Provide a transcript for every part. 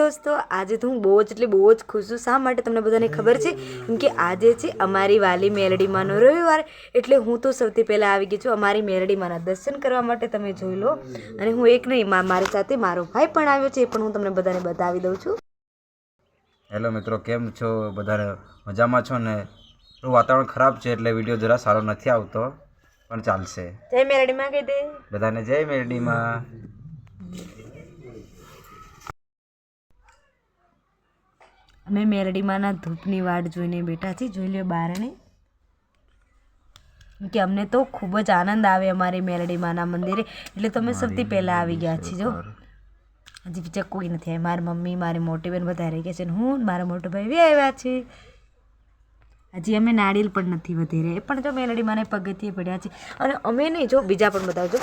દોસ્તો આજે તો હું બહુ જ એટલે બહુ જ ખુશ છું. શા માટે તમને બધાને ખબર છે? કેમ કે આજે છે અમારી વાલી મેલડીમાંનો રવિવાર. એટલે હું તો સૌથી પહેલાં આવી ગઈ છું અમારી મેલડીમાંના દર્શન કરવા માટે. તમે જોઈ લો. અને હું એક નહીં મારી સાથે મારો ભાઈ પણ આવ્યો છે. એ પણ હું તમને બધાને બતાવી દઉં છું. હેલો મિત્રો કેમ છો? બધાને મજામાં છો ને? વાતાવરણ ખરાબ છે એટલે વીડિયો જરા સારો નથી આવતો પણ ચાલશે. જય મેરડીમાં કહી દે. બધાને જય મેરડીમાં અમે મેરડીમાંના ધૂપની વાટ જોઈને બેઠા છીએ. જોઈ લો બારણે. કે અમને તો ખૂબ જ આનંદ આવે અમારી માના મંદિરે. એટલે તમે સૌથી પહેલાં આવી ગયા છીએ જો. હજી બીજા કોઈ નથી આવ્યા. મારી મમ્મી મારી મોટી બેન બધા રહી ગયા છે. અને હું મારા મોટો ભાઈ બી આવ્યા છે. હજી અમે નાળિયેર પણ નથી વધી એ પણ જો મેલડીમાંને પગથિયે પડ્યા છે. અને અમે નહીં જો બીજા પણ બતાવજો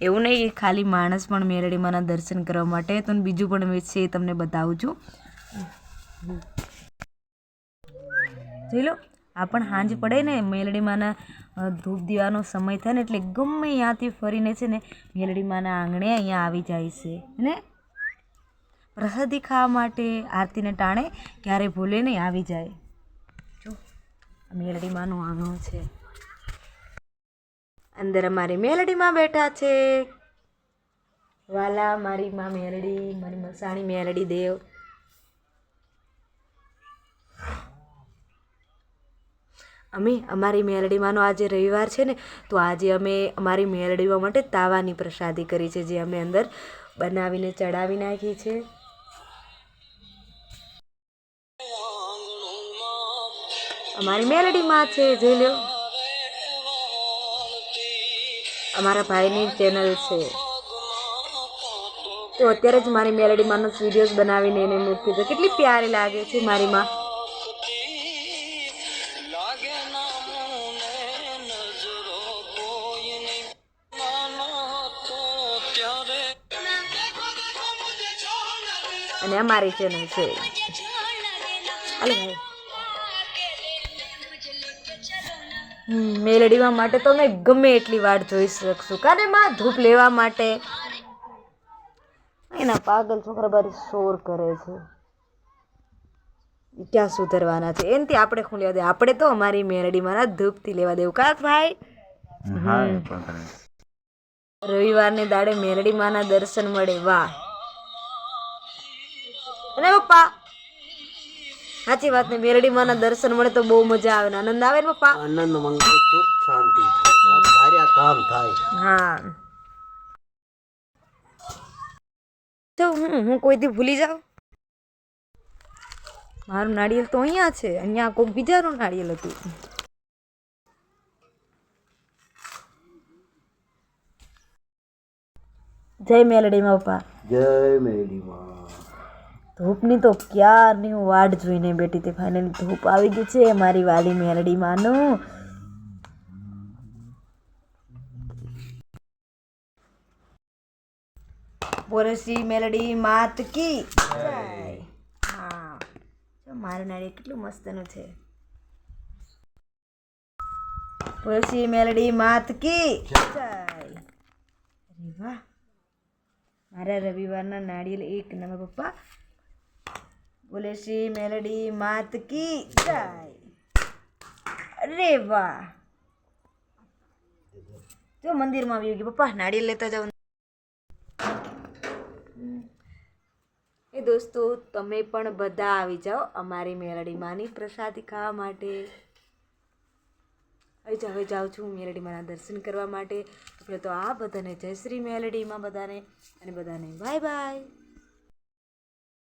એવું નહીં ખાલી માણસ પણ મેલડીમાંના દર્શન કરવા માટે તો બીજું પણ છે એ તમને બતાવું છું. જોઈ લો, આ પણ હાંજ પડે ને, મેલડીમાંના ધૂપ દીવાનો સમય થાય ને, એટલે ગમે ત્યાંથી ફરીને છે ને, મેલડીમાંના આંગણે અહીંયા આવી જાય છે ને? પ્રસાદી ખાવા માટે આરતીને ટાણે ક્યારે ભૂલે નહીં, આવી જાય. જો મેલડીમાંનું આંગણું છે. અંદર અમારી મેલડીમાં બેઠા છે. વાલા, મારી માં મેલડી, મારી મસાણી મેલડી દેવ. અમે, અમારી મેલડીમાંનો આજે રવિવાર છે ને, તો આજે અમે અમારી મેલડીમાં માટે તાવાની પ્રસાદી કરી છે, જે અમે અંદર બનાવીને ચડાવી નાખી છે. અમારી મેલડીમાં છે જે લો અમારા ભાઈની ચેનલ છે. તો અત્યારે જ મારી મેલડીમાંનો વિડીયોઝ બનાવીને એને મૂકી છે. કેટલી પ્યારી લાગે છે મારી માં. અને અમારી ચેનલ છે. મેલડીમાં માટે તો અમે ગમે એટલી વાર જોઈ શકશું. કારણ એમાં ધૂપ લેવા માટે? એના પાગલ છોકરા બારી શોર કરે છે. ક્યાં સુધરવાના છે? એનથી આપણે શું લેવા દે? આપણે તો અમારી મેલડીમાં ધૂપથી લેવા દેવું. કા ભાઈ? રવિવારને દાડે મેરડીમાંના દર્શન મળે. વાહ. અને પપ્પા. સાચી વાત ને મેરડીમાંના દર્શન મળે તો બહુ મજા આવે ને. આનંદ આવે ને પપ્પા? આનંદ મંગળ સુખ શાંતિ ધાર્યા કામ થાય. હા. તો હું હું કોઈથી ભૂલી જાઉં? મારું નાળિયેર તો અહીંયા છે. અહીંયા કોઈ બીજાનું નાળિયેર હતું. જય મેલડીમાં પપ્પા. જય મેડીમાં ધૂપની તો ક્યારની હું વાટ જોઈને બેઠી હતી? ફાઇનલી ધૂપ આવી ગઈ છે, મારી વાલી મેલડી માનું બોરસી મેલડી માત કી. હા. મારું નાળી કેટલું મસ્તનું છે. બોરસી મેલડી માત કી. વાહ. મારા રવિવારના નાળિયેર એક નંબર, પપ્પા. બોલે શ્રી મેલડી માત કી જય? અરે વાહ. જો મંદિરમાં આવી ગયું. પપ્પા નાળિયેર લેતા જાઓ. એ દોસ્તો, તમે પણ બધા આવી જાઓ અમારી મેલડી માની પ્રસાદી ખાવા માટે. હવે જાવ હવે જાઉં છું મેલડી માના દર્શન કરવા માટે. એટલે તો આ બધાને જય શ્રી મેલડીમાં બધાને. અને બધાને બાય બાય